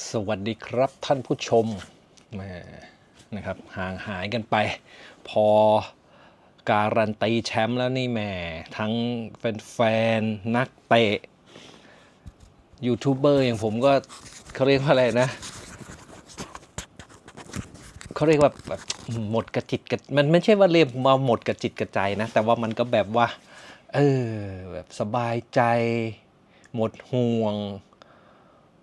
สวัสดีครับท่านผู้ชมแหมนะครับห่างหายกันไป พอการันตีแชมป์แล้วนี่แหม่ทั้งแฟนๆนักเตะยูทูบเบอร์อย่างผมก็เขาเรียกว่าอะไรนะเขาเรียกว่าแบบหมดกระจิตกระมันไม่ใช่ว่าเรียกมาหมดกระจิตกระใจนะ แต่ว่ามันก็แบบว่า เออแบบสบายใจ หมดห่วง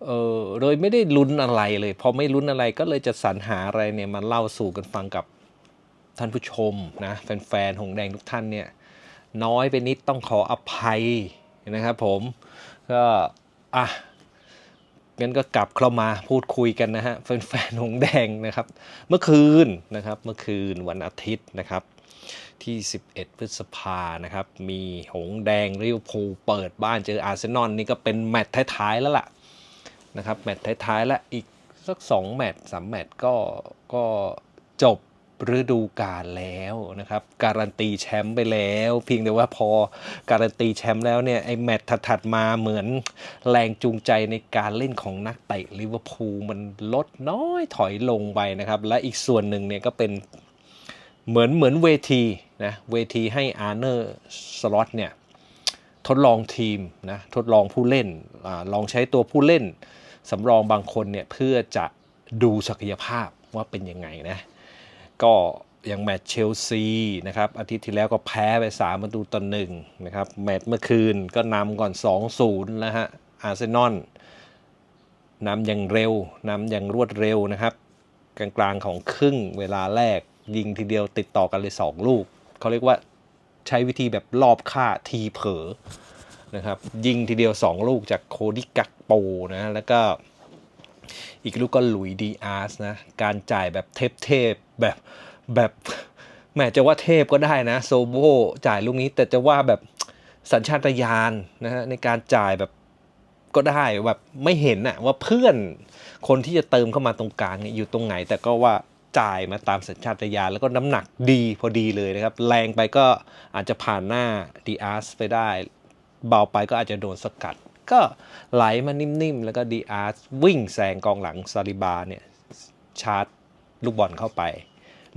เออโดยไม่ได้ลุ้นอะไรเลย พอไม่ลุ้นอะไรก็เลยจะสรรหาอะไรเนี่ยมาเล่าสู่กันฟังกับท่านผู้ชมนะแฟนๆหงแดงทุกท่านเนี่ยน้อยไปนิดต้องขออภัยนะครับผมก็อะงั้นก็กลับเข้ามาพูดคุยกันนะฮะแฟนๆหงแดงนะครับ เมื่อคืนนะครับเมื่อคืนวันอาทิตย์นะครับ ที่ 11 พฤษภานะครับ มีหงแดงริวพูเปิดบ้านเจออาร์เซนอลนี่ก็เป็นแมตช์ท้ายๆแล้วล่ะ นะครับแมตช์ท้ายๆ และอีกสัก2แมตช์สามแมตช์ก็ก็จบฤดูกาลแล้วนะครับ การันตีแชมป์ไปแล้ว เพียงแต่ว่าพอการันตีแชมป์แล้วเนี่ยไอ้แมตช์ถัดมาเหมือนแรงจูงใจในการเล่นของนักเตะลิเวอร์พูลมันลดน้อยถอยลงไปนะครับ และอีกส่วนหนึ่งเนี่ยก็เป็นเหมือนเหมือนเวทีนะเวทีให้อาร์เนอร์สล็อตเนี่ย ทดลองทีมนะทดลองผู้เล่นอลองใช้ตัวผู้เล่นสำรองบางคนเนี่ยเพื่อจะดูศักยภาพว่าเป็นยังไงนะก็อย่างแมตช์เชลซีนะครับอาทิตย์ที่แล้วก็แพ้ไป 3 ประตูต่อหนึ่งนะครับแมตช์เมื่อคืนก็นำก่อน 2-0แล้วฮะอาร์เซนอลนำอย่างเร็วนำอย่างรวดเร็วนะครับ กลางๆของครึ่งเวลาแรกยิงทีเดียวติดต่อกันเลย 2 ลูก เขาเรียกว่า ใช้วิธีแบบรอบค่าทีเผลอนะครับ ยิงทีเดียว 2 ลูกจากโคดิกักโปนะ แล้วก็อีกลูกก็หลุยดีอาร์สนะ การจ่ายแบบเทพๆแบบแบบแหมจะว่าเทพก็ได้นะ โซโบจ่ายลูกนี้แต่จะว่าแบบสัญชาตญาณนะฮะในการจ่ายแบบก็ได้แบบไม่เห็นอะว่าเพื่อนคนที่จะเติมเข้ามาตรงกลางเนี่ยอยู่ตรงไหน แต่ก็ว่า จ่ายมาตามสัญชาตญาณแล้วก็น้ำหนักดีพอดีเลยนะครับ แรงไปก็อาจจะผ่านหน้าดีอาร์สไปได้ เบาไปก็อาจจะโดนสกัด ก็ไหลมานิ่มๆ แล้วก็ดีอาร์สวิ่งแซงกองหลังซาลิบาเนี่ยชาร์จลูกบอลเข้าไป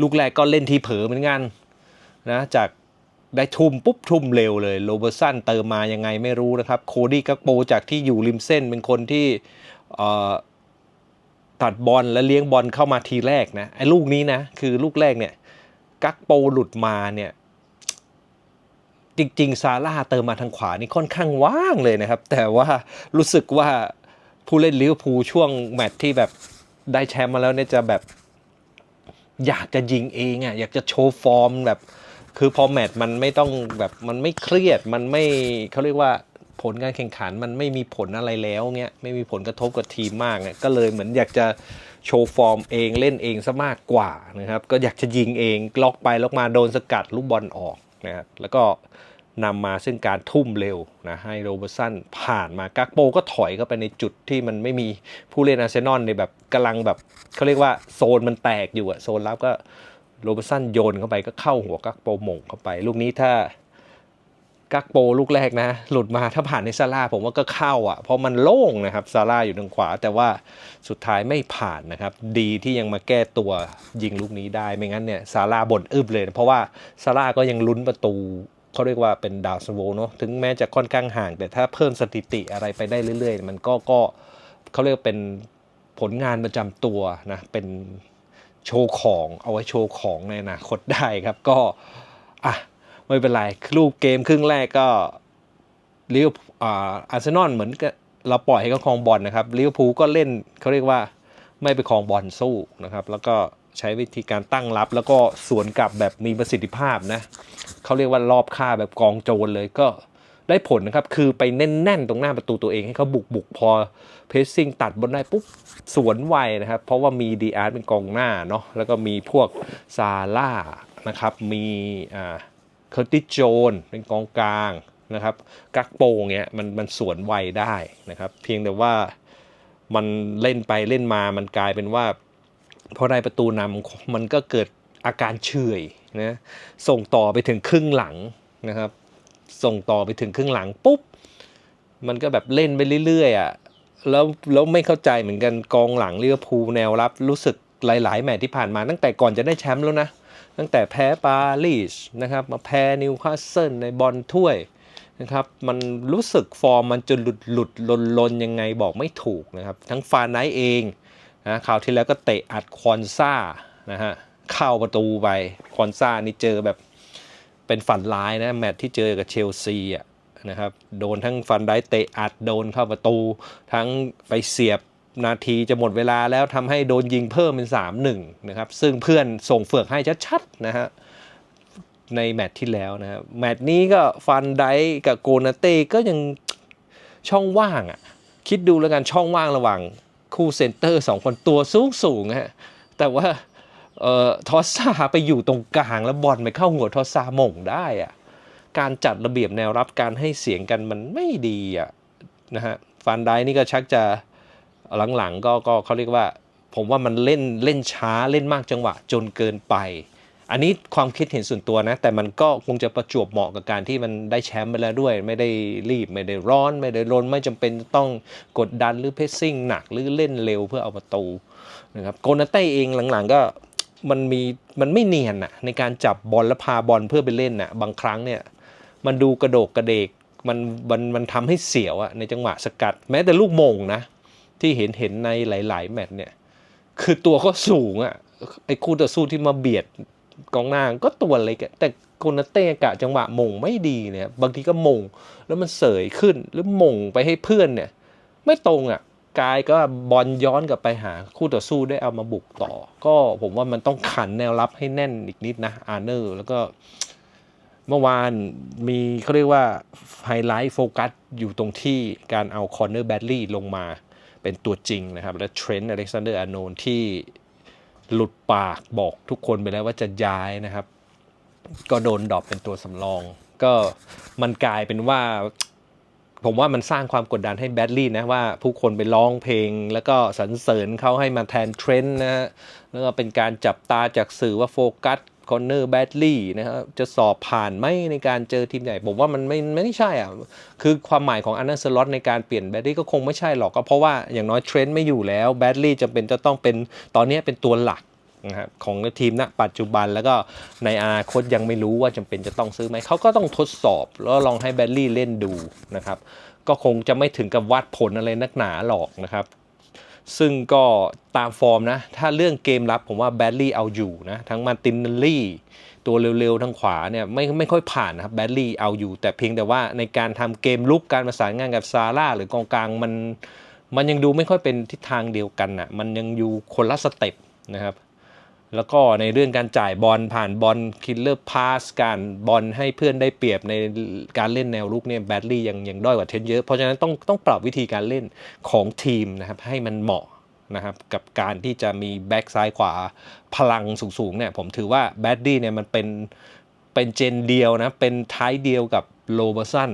ลูกแรกก็เล่นทีเผลอเหมือนกันนะจากได้ทุ่มปุ๊บทุ่มเร็วเลยโรเบอร์สันเติมมายังไงไม่รู้นะครับ โคดี้กักโปจากที่อยู่ริมเส้นเป็นคนที่เอ่อ ตัดบอลและเลี้ยงบอลเข้ามาทีแรกนะไอ้ลูกนี้นะ คือลูกแรกเนี่ย กักโปหลุดมาเนี่ย จริง ๆ ซาร่าเติมมาทางขวานี่ค่อนข้างว่างเลยนะครับ แต่ว่ารู้สึกว่าผู้เล่นลิเวอร์พูลช่วงแมตช์ที่แบบได้แชมป์มาแล้วเนี่ยจะแบบ อยากจะยิงเองอะอยากจะโชว์ฟอร์มแบบ คือพอแมตช์มันไม่ต้องแบบมันไม่เครียดมันไม่เขาเรียกว่า ผลการแข่งขันมันไม่มีผลอะไรแล้วเงี้ยไม่มีผลกระทบกับทีมมากเนี่ยก็เลยเหมือนอยากจะโชว์ฟอร์มเองเล่นเองซะมากกว่านะครับก็อยากจะยิงเองล็อกไปล็อกมาโดนสกัดลูกบอลออกนะครับแล้วก็นำมาซึ่งการทุ่มเร็วนะให้โรเบอร์สันผ่านมากักโปก็ถอยเข้าไปในจุดที่มันไม่มีผู้เล่นอาร์เซนอลในแบบกำลังแบบเขาเรียกว่าโซนมันแตกอยู่อะโซนรับก็โรเบอร์สันโยนเข้าไปก็เข้าหัวกักโปหม่งเข้าไป ลูกนี้ถ้า กักโปลูกแรกนะ หลุดมาถ้าผ่านในซาร่าผมว่าก็เข้าอะ เพราะมันโล่งนะครับซาร่าอยู่ทางขวา แต่ว่าสุดท้ายไม่ผ่านนะครับ ดีที่ยังมาแก้ตัวยิงลูกนี้ได้ไม่งั้นเนี่ยซาร่าบ่นอึบเลยนะเพราะว่าซาร่าก็ยังลุ้นประตูเขาเรียกว่าเป็นดาวสโวเนาะถึงแม้จะค่อนข้างห่าง แต่ถ้าเพิ่มสถิติอะไรไปได้เรื่อย ๆ มันก็ก็เขาเรียกเป็นผลงานประจำตัวนะเป็นโชว์ของเอาไว้โชว์ของในอนาคตได้ครับก็อะ ไม่เป็นไรลูกเกมครึ่งแรกก็ลิเวอร์อาอาร์เซนอลเหมือนกับเราปล่อยให้เขาครองบอลนะครับลิเวอร์พูลก็เล่นเขาเรียกว่าไม่ไปครองบอลสู้นะครับ แล้วก็ใช้วิธีการตั้งรับ แล้วก็สวนกลับแบบมีประสิทธิภาพนะเขาเรียกว่ารอบค่าแบบกองโจรเลยก็ได้ผลนะครับ คือไปแน่นๆ ตรงหน้าประตูตัวเองให้เขาบุกบุกพอเพสซิ่งตัดบอลได้ปุ๊บสวนไวนะครับ เพราะว่ามีดีอาร์เป็นกองหน้าเนาะแล้วก็มีพวกซาร่านะครับ มีอ่า เคอร์ติโจนเป็นกองกลางนะครับ กักโปงเงี้ยมันมันสวนไวได้นะครับ เพียงแต่ว่ามันเล่นไปเล่นมามันกลายเป็นว่าพอได้ประตูนำมันก็เกิดอาการเฉยนะส่งต่อไปถึงครึ่งหลังนะครับ ส่งต่อไปถึงครึ่งหลังปุ๊บ มันก็แบบเล่นไปเรื่อยๆอะแล้วแล้วไม่เข้าใจเหมือนกันกองหลังลิเวอร์พูแนวรับรู้สึกหลาย ๆ แมตช์ที่ผ่านมาตั้งแต่ก่อนจะได้แชมป์แล้วนะ ตั้งแต่แพ้ปารีสนะครับมาแพ้นิวคาสเซิลในบอลถ้วยนะครับมันรู้สึกฟอร์มมันจะหลุดหลุดลนลนยังไงบอกไม่ถูกนะครับ ทั้งฟานไนเองนะคราวที่แล้วก็เตะอัดคอนซ่านะฮะเข้าประตูไปคอนซ่านี่เจอแบบเป็นฝันร้ายนะแมตที่เจอกับเชลซีอะนะครับโดนทั้งฟันได้เตะอัดโดนเข้าประตู ทั้งไปเสียบ นาทีจะหมดเวลาแล้วทำให้โดนยิงเพิ่มเป็น 3-1 นะครับ ซึ่งเพื่อนส่งเฟือกให้ชัดๆนะฮะในแมตช์ที่แล้วนะครับ แมตช์นี้ก็ฟันไดกับโกนาเต้ก็ยังช่องว่างอะ่ะ คิดดูแล้วกันช่องว่างระหว่างคู่เซนเตอร์สองคนตัวสูงสูงฮะแต่ว่าเอ่อทอสซาไปอยู่ตรงกลางแล้วบอลไปเข้าหัวทอสซาหม่งได้อะ่ะการจัดระเบียบแนวรับการให้เสียงกันมันไม่ดีอะนะฮะฟันไดนี่ก็ชักจะ หลังๆก็ก็เขาเรียกว่า ผมว่ามันเล่นเล่นช้าเล่นมากจังหวะ จนเกินไป อันนี้ความคิดเห็นส่วนตัวนะ แต่มันก็คงจะประจวบเหมาะกับการที่มันได้แชมป์ไปแล้วด้วย ไม่ได้รีบไม่ได้ร้อน ไม่ได้รนไม่จำเป็นต้องกดดันหรือเพสซิ่งหนักหรือเล่นเร็วเพื่อเอาประตูนะครับโกนาเต้เองหลังๆก็มันมีมันไม่เนียนอะในการจับบอลและพาบอลเพื่อไปเล่นอะบางครั้งเนี่ยมันดูกระโดกกระเดกมันมันมันทำให้เสียวอะในจังหวะสกัด แม้แต่ลูกมงนะ ที่เห็นเห็นในหลาย ๆ แมตช์เนี่ย คือตัวก็สูงอะ่ะไอ้คู่ต่อสู้ที่มาเบียดกองหน้าก็ตัวเล็กแต่โกนาเต้กะจังหวะมงไม่ดีเนี่ย บางทีก็มงแล้วมันเสยขึ้นหรือมงไปให้เพื่อนเนี่ย ไม่ตรงอะ่ะกายก็บอลย้อนกลับไปหาคู่ต่อสู้ได้เอามาบุกต่อ ก็ผมว่ามันต้องขันแนวรับให้แน่นอีกนิดนะอาร์เนอร์แล้วก็เมื่อวานมีเขาเรียกว่าไฮไลท์โฟกัสอยู่ตรงที่การเอาคอนเนอร์แบดลี่ลงมา เป็นตัวจริงนะครับ และเทรนต์อเล็กซานเดอร์อาโนนที่หลุดปากบอกทุกคนไปแล้วว่าจะย้ายนะครับ ก็โดนดรอปเป็นตัวสำรอง ก็มันกลายเป็นว่า ผมว่ามันสร้างความกดดันให้แบดลี่นะว่าผู้คนไปร้องเพลง แล้วก็สรรเสริญเขาให้มาแทนเทรนต์นะฮะแล้วก็เป็นการจับตาจากสื่อว่าโฟกัส คอนเนอร์แบดลี่นะครับจะสอบผ่านไหมในการเจอทีมใหญ่ ผมว่ามันไม่ไม่ใช่อะ คือความหมายของอันนั้นสล็อตในการเปลี่ยนแบดลี่ก็คงไม่ใช่หรอกก็เพราะว่าอย่างน้อยเทรนต์ไม่อยู่แล้วแบดลี่จำเป็นจะต้องเป็นตอนนี้เป็นตัวหลักนะครับของทีมณปัจจุบันแล้วก็ในอนาคตยังไม่รู้ว่าจำเป็นจะต้องซื้อไหมเขาก็ต้องทดสอบแล้วลองให้แบดลี่เล่นดูนะครับก็คงจะไม่ถึงกับวัดผลอะไรนักหนาหรอกนะครับ ซึ่งก็ตามฟอร์มนะ ถ้าเรื่องเกมรับผมว่าแบดลี่เอาอยู่นะ ทั้งมาตินเนลลี่ตัวเร็วๆ ทางขวาเนี่ยไม่ไม่ค่อยผ่านนะครับแบดลี่เอาอยู่ แต่เพียงแต่ว่าในการทำเกมลุกการประสานงานกับซาร่าหรือกองกลางมันมันยังดูไม่ค่อยเป็นทิศทางเดียวกันนะ่ะมันยังอยู่คนละสเต็ปนะครับ แล้วก็ในเรื่องการจ่ายบอลผ่านบอลคิลเลอร์พาสการบอลให้เพื่อนได้เปรียบในการเล่นแนวรุกเนี่ยแบดลี่ยังยังด้อยกว่าเทนเยอะ เพราะฉะนั้นต้องต้องปรับวิธีการเล่นของทีมนะครับให้มันเหมาะนะครับกับการที่จะมีแบ็กซ้ายขวาพลังสูงๆเนี่ยผมถือว่าแบดดี้เนี่ยมันเป็นเป็นเจนเดียวนะเป็นท้ายเดียวกับโลเบอร์สัน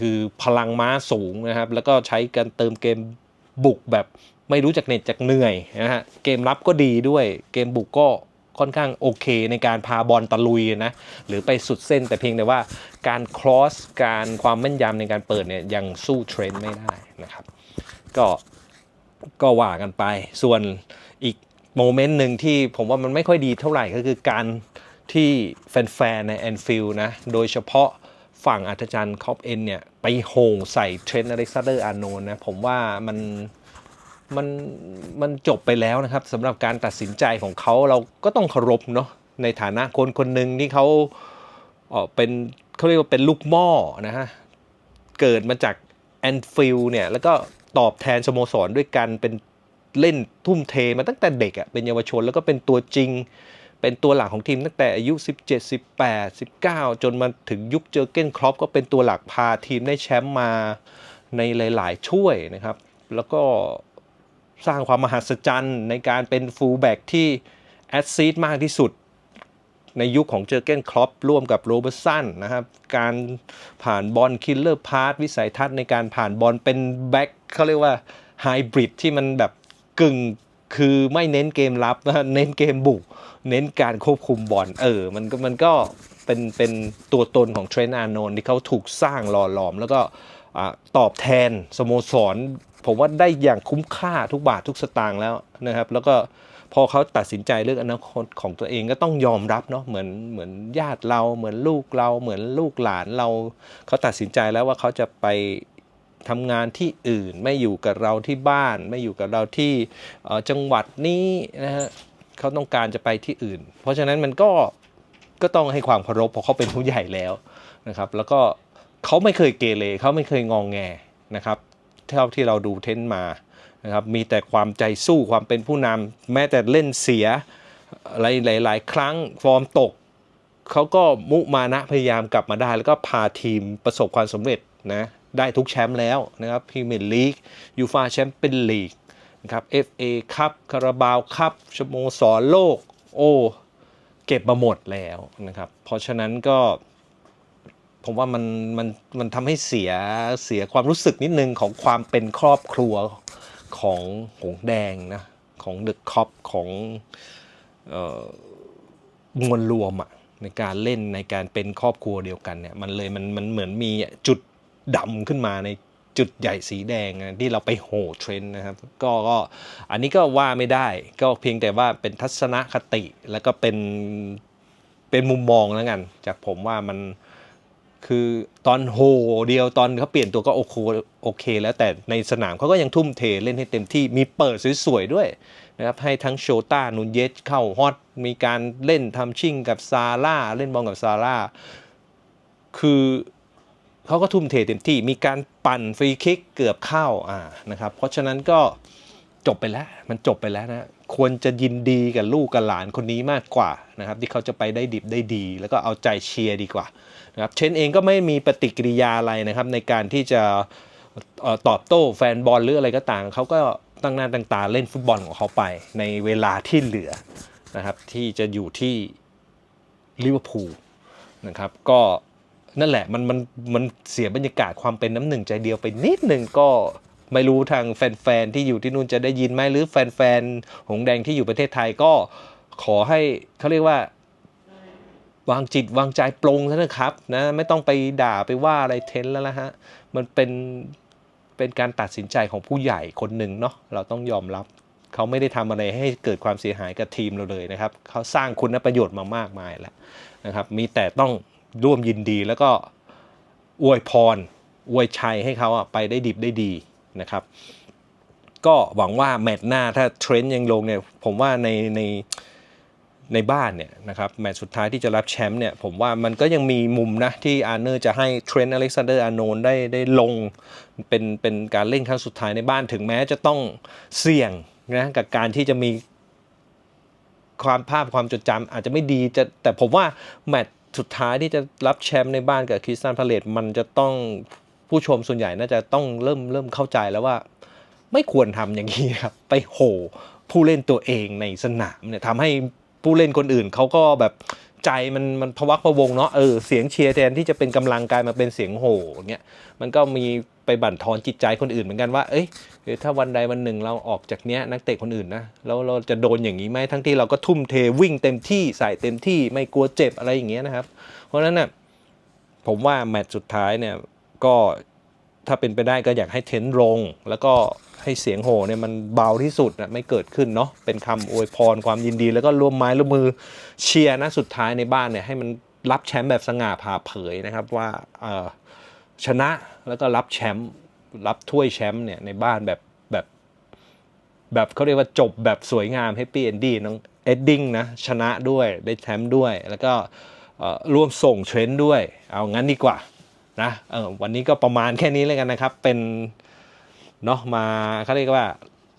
คือพลังม้าสูงนะครับแล้วก็ใช้การเติมเกมบุกแบบ ไม่รู้จักเหน็ดจากเหนื่อยนะฮะเกมรับก็ดีด้วยเกมบุกก็ค่อนข้างโอเคในการพาบอลตะลุยนะหรือไปสุดเส้นแต่เพียงแต่ว่าการครอสการความแม่นยำในการเปิดเนี่ยยังสู้เทรนด์ไม่ได้นะครับก็ก็ว่ากันไป ส่วนอีกโมเมนต์หนึ่งที่ผมว่ามันไม่ค่อยดีเท่าไหร่ก็คือการที่แฟนๆในแอนฟิลนะโดยเฉพาะฝั่งอัธจันทร์คอปเอ็นเนี่ยไปโหงใส่เทรนต์อเล็กซานเดอร์อาร์โนนนะผมว่ามัน มันมันจบไปแล้วนะครับสำหรับการตัดสินใจของเขาเราก็ต้องเคารพเนาะในฐานะคนคนหนึ่งที่เขาเออเป็นเขาเรียกว่าเป็นลูกหม้อนะฮะเกิดมาจากแอนฟิลเนี่ยแล้วก็ตอบแทนสโมสรด้วยกันเป็นเล่นทุ่มเทมาตั้งแต่เด็กอะ่ะเป็นเยาวชนแล้วก็เป็นตัวจริง เป็นตัวหลักของทีมตั้งแต่อายุ 17 18 19 จนมาถึงยุคเจอเก้นครอปก็เป็นตัวหลักพาทีมได้แชมป์มาในหลาย ๆ ช่วยนะครับ แล้วก็ สร้างความมหัศจรรย์ ในการเป็นฟูลแบ็กที่แอดซีดมากที่สุด ในยุคของเจอเก้นครอปร่วมกับโรเบอร์ตสันนะครับ การผ่านบอลคิลเลอร์พาร์ทวิสัยทัศน์ในการผ่านบอลเป็นแบ็คเขาเรียกว่าไฮบริดที่มันแบบกึ่งคือไม่เน้นเกมรับนะเน้นเกมบุก เน้นการควบคุมบอลเออมันก็มันก็เป็นเป็นตัวตนของเทรนต์อาร์โนนที่เขาถูกสร้างหล่อหลอม แล้วก็อตอบแทนสโมสร ผมว่าได้อย่างคุ้มค่าทุกบาททุกสตางค์แล้วนะครับ แล้วก็พอเขาตัดสินใจเลือกอนาคตของตัวเองก็ต้องยอมรับเนาะเหมือนเหมือนญาติเราเหมือนลูกเราเหมือนลูกหลานเรา เขาตัดสินใจแล้วว่าเขาจะไปทำงานที่อื่น ไม่อยู่กับเราที่บ้าน ไม่อยู่กับเราที่จังหวัดนี้นะฮะเขาต้องการจะไปที่อื่น เพราะฉะนั้นมันก็ก็ต้องให้ความเคารพเพราะเขาเป็นผู้ใหญ่แล้วนะครับ แล้วก็เขาไม่เคยเกเรเขาไม่เคยงองแงนะครับ เท่าที่เราดูเทนต์มานะครับมีแต่ความใจสู้ความเป็นผู้นำแม้แต่เล่นเสียหลายหลายครั้งฟอร์มตกเขาก็มุมานะพยายามกลับมาได้ แล้วก็พาทีมประสบความสำเร็จนะได้ทุกแชมป์แล้วนะครับพรีเมียร์ลีกยูฟาแชมเปี้ยนลีกนะครับ FA คัพคาราบาวคัพสโมสรโลก โอ้ เก็บมาหมดแล้วนะครับ เพราะฉะนั้นก็ ผมว่ามันมันมันทำให้เสียเสียความรู้สึกนิดนึงของความเป็นครอบครัวของหงแดงนะ ของเดอะคอปของมวลรวมอะในการเล่นในการเป็นครอบครัวเดียวกันเนี่ยมันเลยมันมันเหมือนมีจุดดำขึ้นมาในจุดใหญ่สีแดงนะที่เราไปโหเทรนนะครับก็ก็อันนี้ก็ว่าไม่ได้ ก็เพียงแต่ว่าเป็นทัศนคติแล้วก็เป็นเป็นมุมมองแล้วกัน จากผมว่ามัน คือตอนโหเดียวตอนเขาเปลี่ยนตัวก็โอเคโอเค แล้วแต่ในสนามเขาก็ยังทุ่มเทเล่นให้เต็มที่มีเปิดสวยๆด้วยนะครับให้ทั้งโชต้านูนเยสเข้าฮอตมีการเล่นทำชิ่งกับซาร่าเล่นบอลกับซาร่าคือเขาก็ทุ่มเทเต็มที่มีการปั่นฟรีคิกเกือบเข้าอ่านะครับเพราะฉะนั้นก็จบไปแล้วมันจบไปแล้วนะควรจะยินดีกับลูกกับหลานคนนี้มากกว่านะครับที่เขาจะไปได้ดิบได้ดี แล้วก็เอาใจเชียร์ดีกว่า นะครับเชนเองก็ไม่มีปฏิกิริยาอะไรนะครับในการที่จะตอบโต้แฟนบอลหรืออะไรก็ต่างเขาก็ตั้งหน้าตั้งตาเล่นฟุตบอลของเขาไป ในเวลาที่เหลือนะครับที่จะอยู่ที่ลิเวอร์พูลนะครับก็นั่นแหละมันมันมันเสียบรรยากาศความเป็นน้ำหนึ่งใจเดียวไปนิดหนึ่งก็ไม่รู้ทางแฟนๆที่อยู่ที่นู่นจะได้ยินไหมหรือแฟนๆหงแดงที่อยู่ประเทศไทยก็ขอให้เขาเรียกว่า วางจิตวางใจปลงซะนะครับนะไม่ต้องไปด่าไปว่าอะไรเทนแล้วละฮะมันเป็นเป็นการตัดสินใจของผู้ใหญ่คนหนึ่งเนาะเราต้องยอมรับเขาไม่ได้ทำอะไรให้เกิดความเสียหายกับทีมเราเลยนะครับเขาสร้างคุณประโยชน์มามากมายแล้วนะครับ มีแต่ต้องร่วมยินดีแล้วก็อวยพรอวยชัยให้เขาอะไปได้ดิบได้ดีนะครับ ก็หวังว่าแมตช์หน้าถ้าเทรนด์ยังลงเนี่ยผมว่าในใน ในบ้านเนี่ยนะครับแมตช์สุดท้ายที่จะรับแชมป์เนี่ยผมว่ามันก็ยังมีมุมนะที่อาร์เนอร์จะให้เทรนต์อเล็กซานเดอร์อาร์โนนได้ได้ลงเป็นเป็นการเล่นครั้งสุดท้ายในบ้านถึงแม้จะต้องเสี่ยงนะกับการที่จะมีความภาพความจดจำอาจจะไม่ดีจะแต่ผมว่าแมตช์สุดท้ายที่จะรับแชมป์ในบ้านกับคริสตันพาเลตมันจะต้องผู้ชมส่วนใหญ่น่าจะต้องเริ่มเริ่มเข้าใจแล้วว่า ไม่ควรทำอย่างนี้ครับไปโห่ผู้เล่นตัวเองในสนามเนี่ยทำให้ ผู้เล่นคนอื่นเขาก็แบบใจมันมันพวักพะวงเนาะเออเสียงเชียร์แทนที่จะเป็นกำลังกายมาเป็นเสียงโห่เงี้ยมันก็มีไปบั่นทอนจิตใจคนอื่นเหมือนกันว่า เอ้ยถ้าวันใดวันหนึ่งเราออกจากเนี้ยนักเตะคนอื่นนะแล้วเราจะโดนอย่างนี้ไหมทั้งที่เราก็ทุ่มเทวิ่งเต็มที่ใส่เต็มที่ไม่กลัวเจ็บอะไรอย่างเงี้ยนะครับ เพราะฉะนั้นน่ะผมว่าแมตช์สุดท้ายเนี่ยก็ ถ้าเป็นไปได้ก็อยากให้เทนต์ลง แล้วก็ให้เสียงโห่เนี่ยมันเบาที่สุดนะไม่เกิดขึ้นเนาะเป็นคำอวยพรความยินดี แล้วก็ร่วมไม้ร่วมมือเชียร์นะสุดท้ายในบ้านเนี่ยให้มันรับแชมป์แบบสง่าผ่าเผยนะครับว่าชนะแล้วก็รับแชมป์รับถ้วยแชมป์เนี่ยในบ้านแบบแบบแบบเขาเรียกว่าจบแบบสวยงามแฮปปี้เอนดี้น้องเอ็ดดิ้งนะชนะด้วยได้แชมป์ด้วย แล้วก็ร่วมส่งเทรนด์ด้วย เอางั้นดีกว่า นะเออวันนี้ก็ประมาณแค่นี้แล้วกันนะครับ เป็นเนาะมาเขาเรียกว่า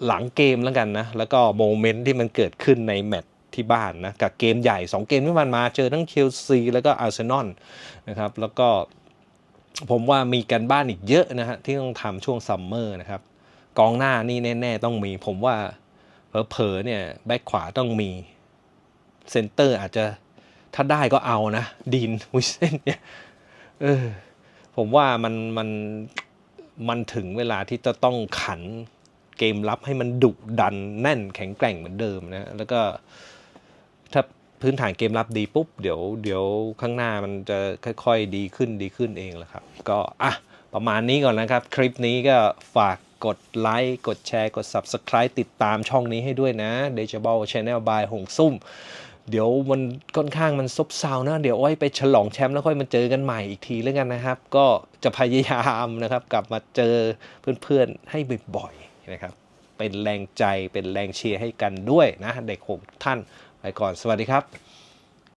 หลังเกมแล้วกันนะ แล้วก็โมเมนต์ที่มันเกิดขึ้นในแมตช์ที่บ้านนะกับเกมใหญ่ 2 เกมที่มันมาเจอทั้งเชลซีแล้วก็อาร์เซนอลนะครับแล้วก็ผมว่ามีกันบ้านอีกเยอะนะฮะที่ต้องทำช่วงซัมเมอร์นะครับกองหน้านี่แน่ ๆ ต้องมี ผมว่าเผลอๆเนี่ยแบ็คขวาต้องมีเซนเตอร์อาจจะถ้าได้ก็เอานะ ดีนวิเซนเนี่ยเออ ผมว่ามันมันมันถึงเวลาที่จะต้องขันเกมรับให้มันดุดันแน่นแข็งแกร่งเหมือนเดิมนะแล้วก็ถ้าพื้นฐานเกมรับดีปุ๊บ เดี๋ยวเดี๋ยวข้างหน้ามันจะค่อย ๆ ดีขึ้นดีขึ้นเองแหละครับ ก็อะประมาณนี้ก่อนนะครับ คลิปนี้ก็ฝากกดไลค์กดแชร์ กด Subscribe ติดตามช่องนี้ให้ด้วยนะ d e j a b l e Channel by หงซุ่ม เดี๋ยวมันค่อนข้างมันซบเซานะเดี๋ยวไว้ไปฉลองแชมป์แล้วค่อยมาเจอกันใหม่อีกทีแล้วกันนะครับ ก็จะพยายามนะครับ กลับมาเจอเพื่อนๆให้บ่อยๆนะครับ เป็นแรงใจเป็นแรงเชียร์ให้กันด้วยนะ เด็กหกท่านไปก่อนสวัสดีครับ